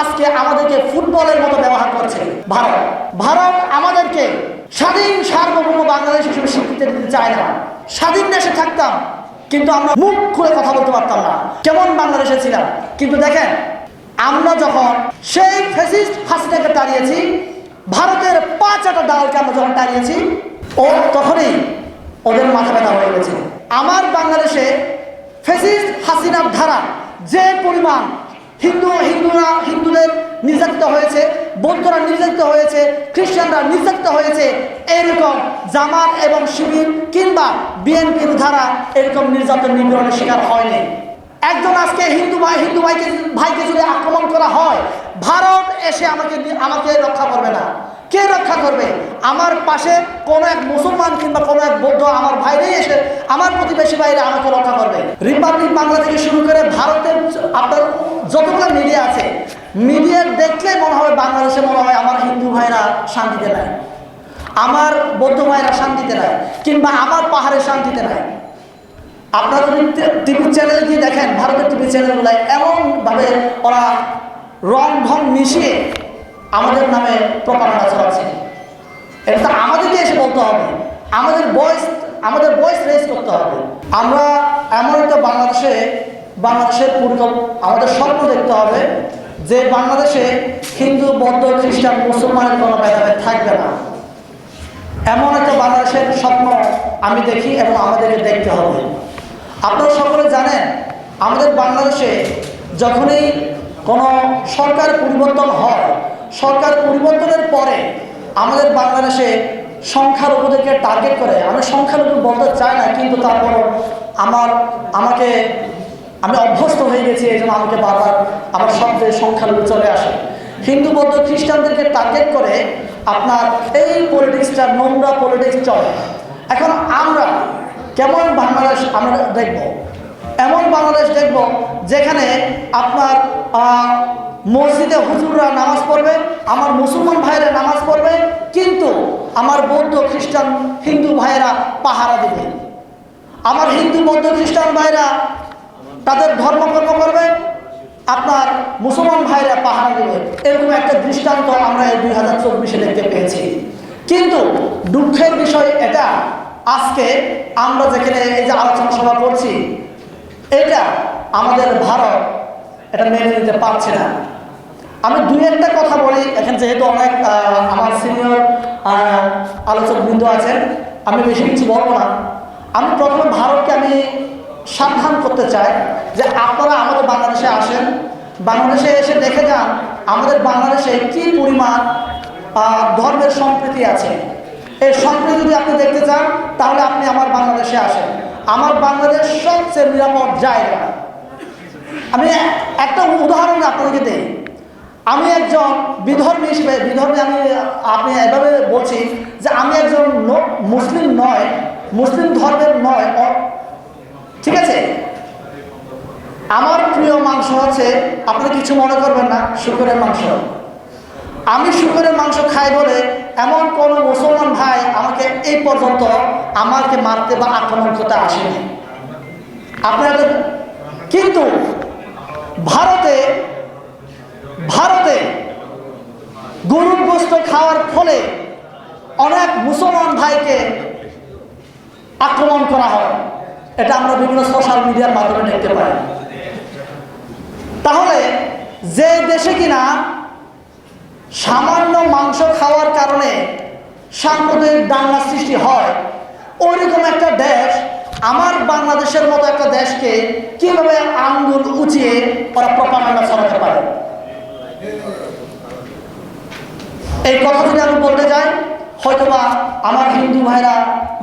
আজকে আমাদেরকে ফুটবলের মতো ব্যবহার করছে ভারত। ভারত আমাদেরকে স্বাধীন, সার্বভৌম বাংলাদেশ হিসেবে স্বীকৃতি দিতে চায় না। স্বাধীন দেশে থাকতাম, কিন্তু আমরা মুখ খুলে কথা বলতে পারতাম না। কেমন বাংলাদেশে ছিলাম? কিন্তু দেখেন, আমরা যখন সেই ফেসিস্ট হাসিনাকে তাড়িয়েছি, ভারতের পাঁচটা ডালকে আমরা যখন তাড়িয়েছি, ও তখনই ওদের মাথা ব্যথা হয়ে গেছে। আমার বাংলাদেশে ফেসিস্ট হাসিনার ধারা যে পরিমাণ হিন্দু হিন্দুরা হিন্দুদের নির্যাতিত হয়েছে, বৌদ্ধরা নির্যাতিত হয়েছে, খ্রিস্টানরা নির্যাতিত হয়েছে, এরকম জামাত এবং শিবির কিংবা বিএনপির ধারা এরকম নির্যাতন নিপীড়নের শিকার হয়নি। একজন আজকে হিন্দু ভাই, হিন্দু ভাইকে ভাইকে যদি আক্রমণ করা হয়, ভারত এসে আমাকে আমাকে রক্ষা করবে না। কে রক্ষা করবে? আমার পাশে কোনো এক মুসলমান কিংবা কোনো এক বৌদ্ধ আমার ভাইরাই এসে, আমার প্রতিবেশী বাইরে আমাকে রক্ষা করবে। রিপাবলিক বাংলা থেকে শুরু করে ভারতের আপনার যতগুলো মিডিয়া আছে মিডিয়া দেখলে মনে হবে বাংলাদেশে মনে হয় আমার হিন্দু ভাইরা শান্তিতে নাই, আমার বৌদ্ধ ভাইরা শান্তিতে নাই, কিংবা আমার পাহাড়ে শান্তিতে নাই। আপনারা যদি টিভি চ্যানেলে গিয়ে দেখেন, ভারতের টিভি চ্যানেলগুলো এমনভাবে ওরা রং ঢং মিশিয়ে আমাদের নামে প্রপারণা ছড়াচ্ছে এটা তো আমাদেরকে এসে বলতে হবে, আমাদের বয়স আমাদের বয়স রেস করতে হবে। আমরা এমন একটা বাংলাদেশে বাংলাদেশের পরিকল্প আমাদের স্বপ্ন দেখতে হবে যে বাংলাদেশে হিন্দু, বৌদ্ধ, খ্রিস্টান, মুসলমানের কোনো ভেদাভেদ থাকবে না। এমন একটা বাংলাদেশের স্বপ্ন আমি দেখি এবং আমাদেরকে দেখতে হবে। আপনারা সকলে জানেন, আমাদের বাংলাদেশে যখনই কোনো সরকার পরিবর্তন হয়, সরকার পরিবর্তনের পরে আমাদের বাংলাদেশে সংখ্যালঘুদেরকে টার্গেট করে। আমি সংখ্যালঘু বলতে চাই না, কিন্তু তারপর আমার আমাকে আমি অভ্যস্ত হয়ে গেছি, এই জন্য আমাকে বারবার আমার শব্দে সংখ্যালঘু চলে আসে। হিন্দু, বৌদ্ধ, খ্রিস্টানদেরকে টার্গেট করে আপনার এই পলিটিক্সটা নোংরা পলিটিক্স চলে। এখন আমরা কেমন বাংলাদেশ আমরা দেখব? এমন বাংলাদেশ দেখব যেখানে আপনার মসজিদে হুজুররা নামাজ পড়বে, আমার মুসলমান ভাইরা নামাজ পড়বে, কিন্তু আমার বৌদ্ধ, খ্রিস্টান, হিন্দু ভাইয়েরা পাহারা দেবে। আমার হিন্দু, বৌদ্ধ, খ্রিস্টান ভাইরা তাদের ধর্মকর্ম করবে, আপনার মুসলমান ভাইরা পাহারা দেবে। এরকম একটা দৃষ্টান্ত আমরা এই দুই হাজার চব্বিশে দেখতে পেয়েছি। কিন্তু দুঃখের বিষয় এটা, আজকে আমরা যেখানে এই যে আলোচনা সভা করছি, এটা আমাদের ভারত এটা মেনে নিতে পারছে না। আমি দুই একটা কথা বলি, এখানে যেহেতু অনেক আমার সিনিয়র আলোচক বৃন্দ আছেন, আমি বেশি কিছু বলব না। আমি প্রথমে ভারতকে আমি সাবধান করতে চাই যে আপনারা আমাদের বাংলাদেশে আসেন, বাংলাদেশে এসে দেখে যান আমাদের বাংলাদেশে কী পরিমাণ ধর্মের সম্প্রীতি আছে। এই সম্প্রীতি যদি আপনি দেখতে চান, তাহলে আপনি আমার বাংলাদেশে আসেন। আমার বাংলাদেশ সবচেয়ে নিরাপদ জায়গা। আমি একটা উদাহরণ আপনাদেরকে দিই। আমি একজন বিধর্মী হিসেবে, বিধর্মী আমি, আপনি এভাবে বলছি যে আমি একজন মুসলিম নয়, মুসলিম ধর্মের নয় অ- ঠিক আছে আমার প্রিয় মাংস হচ্ছে আপনি কিছু মনে করবেন না, শুকরের মাংস। আমি শুকরের মাংস খাই বলে এমন কোনো মুসলমান ভাই আমাকে এই পর্যন্ত আমাকে মারতে বা আক্রমণ করতে আসেনি। আপনারা কিন্তু ভারতে ভারতে গরুর গোস্ত খাওয়ার ফলে অনেক মুসলমান ভাইকে আক্রমণ করা হয়। এটা আমরা বিভিন্ন সোশ্যাল মিডিয়ার মাধ্যমে দেখতে পাই। তাহলে যে দেশে কিনা সামান্য মাংস খাওয়ার কারণে সাম্প্রদায়িক দাঙ্গা সৃষ্টি হয়, ওইরকম একটা দেশ, আমার বাংলাদেশের মতো একটা দেশকে কীভাবে আঙ্গুল উঁচিয়ে ওরা প্রপাগান্ডা ছড়াতে পারে? এই কথা যদি আমি বলতে যাই, হয়তোবা আমার হিন্দু ভাইরা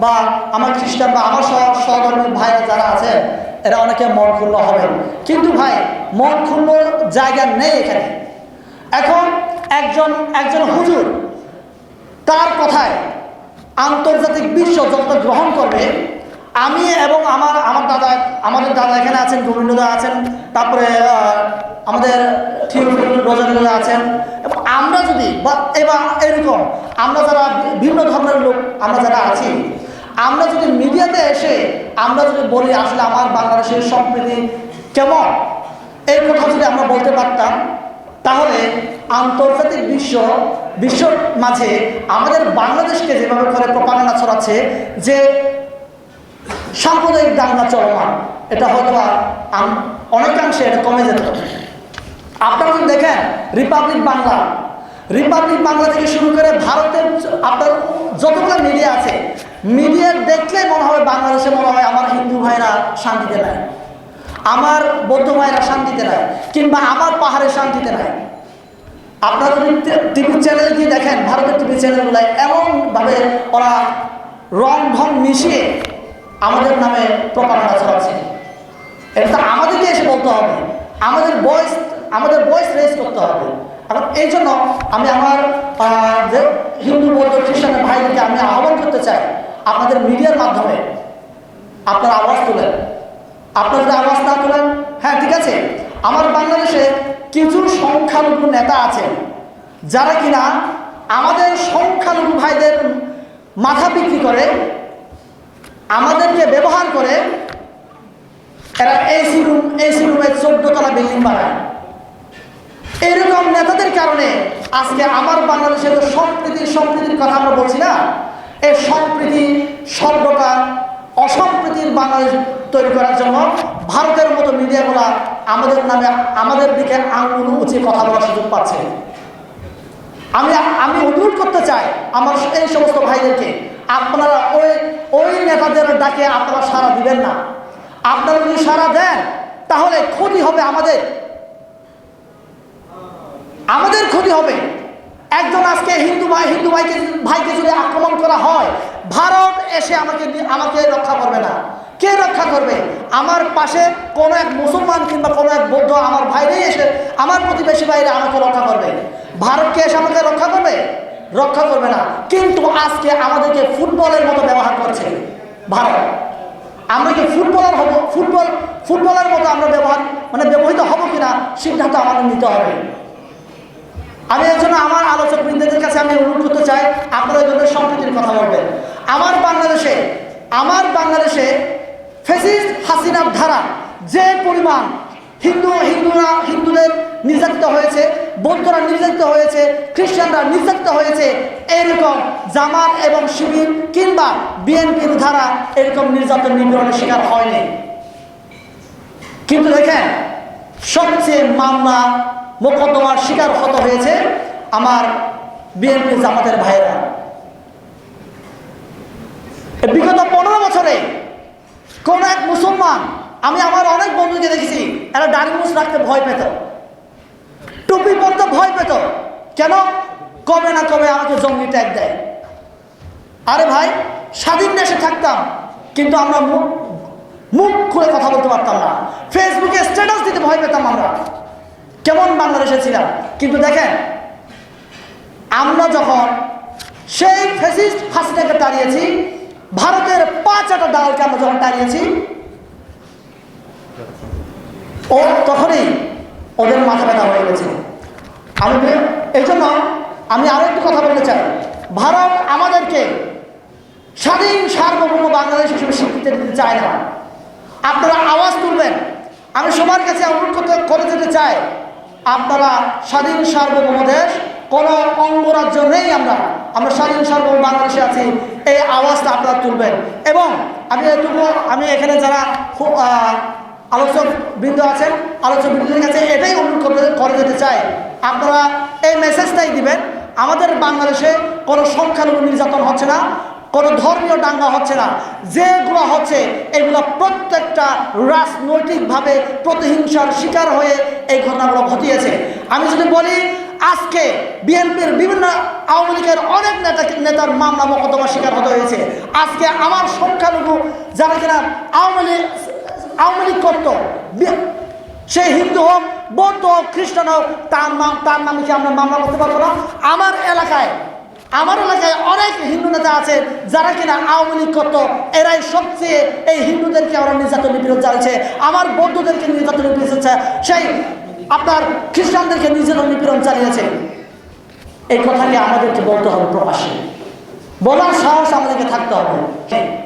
বা আমার খ্রিস্টান বা আমার সহ সহধর্মী ভাইরা যারা আছে এরা অনেকে মন ক্ষুণ্ণ হবেন কিন্তু ভাই, মন ক্ষুণ্ণ জায়গা নেই এখানে। এখন একজন একজন হুজুর তার কথায় আন্তর্জাতিক বিশ্ব যত গ্রহণ করবে। আমি এবং আমার আমার দাদা, আমাদের দাদা এখানে আছেন, গোবিন্দদা আছেন, তারপরে আমাদের রোজানুদা আছেন। এবং আমরা যদি বা, এবার এরকম, আমরা যারা বি- ভিন্ন ধর্মের লোক, আমরা যারা আছি আমরা যদি মিডিয়াতে এসে, আমরা যদি বলি আসলে আমার বাংলাদেশের সম্প্রীতি কেমন এই কথা যদি আমরা বলতে পারতাম, তাহলে আন্তর্জাতিক বিশ্ব, বিশ্বর মাঝে আমাদের বাংলাদেশকে যেভাবে করে প্রপাগান্ডা ছড়াচ্ছে, যে সাম্প্রদায়িক দাঙ্গা চলমান, এটা হয়তো অনেকাংশে এটা কমে যেত আপনারা যদি দেখেন রিপাবলিক বাংলা রিপাবলিক বাংলা থেকে শুরু করে ভারতের আপনার যতগুলো মিডিয়া আছে মিডিয়া দেখলে মনে হবে বাংলাদেশে মনে হয় আমার হিন্দু ভাইরা শান্তিতে নাই। আমার বৌদ্ধ ভাইরা শান্তিতে নাই, কিংবা আমার পাহাড়ে শান্তিতে নাই। আপনারা যদি টিভি চ্যানেল গিয়ে দেখেন, ভারতের টিভি চ্যানেলগুলো এমনভাবে ওরা রং ঢং মিশিয়ে আমাদের নামে প্রপাগান্ডা ছড়াচ্ছে এটা আমাদেরকে এসে বলতে হবে। আমাদের বয়স আমাদের বয়স রেস করতে হবে। এখন এই জন্য আমি আমার হিন্দু বৌদ্ধ খ্রিস্টানের ভাইদেরকে আমি আহ্বান করতে চাই আপনাদের মিডিয়ার মাধ্যমে আপনার আওয়াজ তোলেন। আপনারা যদি আওয়াজ না তোলেন হ্যাঁ ঠিক আছে। আমার বাংলাদেশে কিছু সংখ্যালঘু নেতা আছেন, যারা কিনা আমাদের সংখ্যালঘু ভাইদের মাথা বিক্রি করে, আমাদেরকে ব্যবহার করে এরা এসি রুম এসি রুমে চোদ্দ তলা বিল্ডিং বানায়। এরকম নেতাদের কারণে আজকে আমার বাংলাদেশের যে সম্প্রীতি সম্প্রীতির কথা আমরা বলছি না। এই সম্প্রীতি শব্দটা অসম্প্রীতির বাংলাদেশ তৈরি করার জন্য ভারতের মতো মিডিয়াগুলা আমাদের নামে, আমাদের দিকে আঙুল উঁচিয়ে কথা বলার সুযোগ পাচ্ছে। আমি আমি অনুরোধ করতে চাই আমার এই সমস্ত ভাইদেরকে, আপনারা ওই ওই নেতাদের ডাকে আপনারা সাড়া দিবেন না। আপনারা যদি সাড়া দেন, তাহলে ক্ষতি হবে আমাদের। আমাদের ক্ষতি হবে। একজন আজকে হিন্দু ভাই, হিন্দু ভাইকে ভাইকে যদি আক্রমণ করা হয়, ভারত এসে আমাকে আমাকে রক্ষা করবে না। কে রক্ষা করবে? আমার পাশে কোনো এক মুসলমান কিংবা কোনো এক বৌদ্ধ আমার ভাইরাই এসে আমার প্রতিবেশী ভাইরা আমাকে রক্ষা করবে। ভারতকে এসে আমাকে রক্ষা করবে? রক্ষা করবে না। কিন্তু আজকে আমাদেরকে ফুটবলের মতো ব্যবহার করছে ভারত। আমরা কি ফুটবলার হব? ফুটবল, ফুটবলের মতো আমরা ব্যবহার মানে ব্যবহৃত হব কিনা, সিদ্ধান্ত আমাদের নিতে হবে। আমি এর জন্য আমার আলোচক বৃন্দদের কাছে আমি অনুরোধ করতে চাই, আপনারা এদের সম্প্রীতির কথা বলবেন। আমার বাংলাদেশে আমার বাংলাদেশে ফেসিস্ট হাসিনার ধারা যে পরিমাণ হিন্দু, হিন্দুরা, হিন্দুদের নির্যাতিত হয়েছে, বৌদ্ধরা নির্যাতিত হয়েছে, খ্রিস্টানরা নির্যাতিত হয়েছে, এরকম জামাত এবং শিবির কিংবা বিএনপির ধারা এরকম নির্যাতন নিপীড়নের শিকার হয়নি। কিন্তু দেখেন, সবচেয়ে মামলা মোকদ্দমার শিকার হত হয়েছে আমার বিএনপি জামাতের ভাইয়েরা। বিগত পনেরো বছরে কোন এক মুসলমান, আমি আমার অনেক বন্ধুকে দেখেছি, এরা মুছ রাখতে ভয় পেত। টুপি পরতে ভয় পেত। কেন? কবে না কবে আমাকে জঙ্গি ট্যাগ দেয়। আরে ভাই, স্বাধীন দেশে থাকতাম, কিন্তু আমরা মুখ খুলে কথা বলতে পারতাম না। ফেসবুকে স্ট্যাটাস দিতে ভয় পেতাম আমরা। কেমন বাংলাদেশে ছিলাম? কিন্তু দেখেন, আমরা যখন সেই ফেসিস্ট হাসিনাকে তাড়িয়েছি, ভারতের পাঁচ আটা ডালকে আমরা যখন তাড়িয়েছি, ও তখনই ওদের মাথা ব্যথা হয়ে গেছে। আমি এই জন্য আমি আরও একটু কথা বলতে চাই। ভারত আমাদেরকে স্বাধীন, সার্বভৌম বাংলাদেশ হিসেবে স্বীকৃতি দিতে চায় না। আপনারা আওয়াজ তুলবেন। আমি সবার কাছে অনুরোধ করতে করে যেতে চাই আপনারা স্বাধীন সার্বভৌম দেশ কোনো অঙ্গরাজ্য নেই আমরা। আমরা স্বাধীন সার্বভৌম বাংলাদেশে আছি। এই আওয়াজটা আপনারা তুলবেন। এবং আমি এটুকু, আমি এখানে যারা আলোচক বৃন্দ আছেন আলোচক বৃন্দদের কাছে এটাই অনুরোধ করে যেতে চাই। আপনারা এই মেসেজটাই দিবেন। আমাদের বাংলাদেশে কোনো সংখ্যালঘু নির্যাতন হচ্ছে না। কোনো ধর্মীয় দাঙ্গা হচ্ছে না। যেগুলো হচ্ছে, এগুলো প্রত্যেকটা রাজনৈতিকভাবে প্রতিহিংসার শিকার হয়ে এই ঘটনাগুলো ঘটিয়েছে। আমি যদি বলি, আজকে বিএনপির বিভিন্ন আওয়ামী লীগের অনেক নেতা নেতার মামলা মোকদ্দমার শিকার হতে হয়েছে। আজকে আমার সংখ্যালঘু যারা কিনা আওয়ামী লীগ আওয়ামী লীগ করত সে হিন্দু হোক, বৌদ্ধ হোক, খ্রিস্টান হোক, তার নাম তার নামে কি আমরা মামলা করতে পারব না? আমার এলাকায় আমার এলাকায় অনেক হিন্দু নেতা আছে, যারা কিনা আওয়ামী লীগ করত। এরাই সবচেয়ে এই হিন্দুদেরকে ওরা নির্যাতন নিপীড়ন চালিয়েছে আমার বৌদ্ধদেরকে নির্যাতন নিপীড়ন সেই আপনার খ্রিস্টানদেরকে নির্যাতন নিপীড়ন চালিয়েছে এই কথাটি আমাদেরকে বলতে হবে প্রকাশ্যে বলার সাহস আমাদেরকে থাকতে হবে।